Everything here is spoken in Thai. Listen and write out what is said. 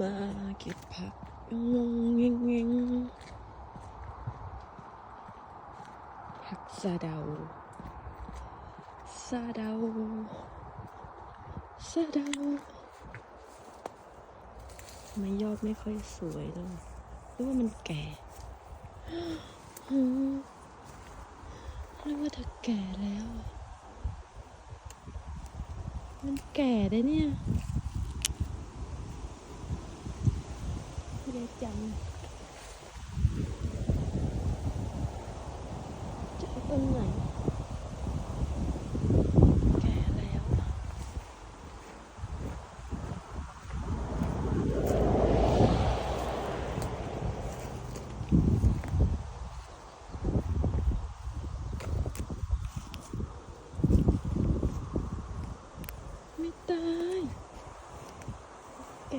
มาเก็บผักงงงงงงผักสะเดาสะเดาสะเดาทำไมยอดไม่ค่อยสวยเลยหรือว่ามันแก่หรือว่าเธอแก่แล้ว มันแก่ได้เนี่ย จำจะต้นไหนไม่ตายแก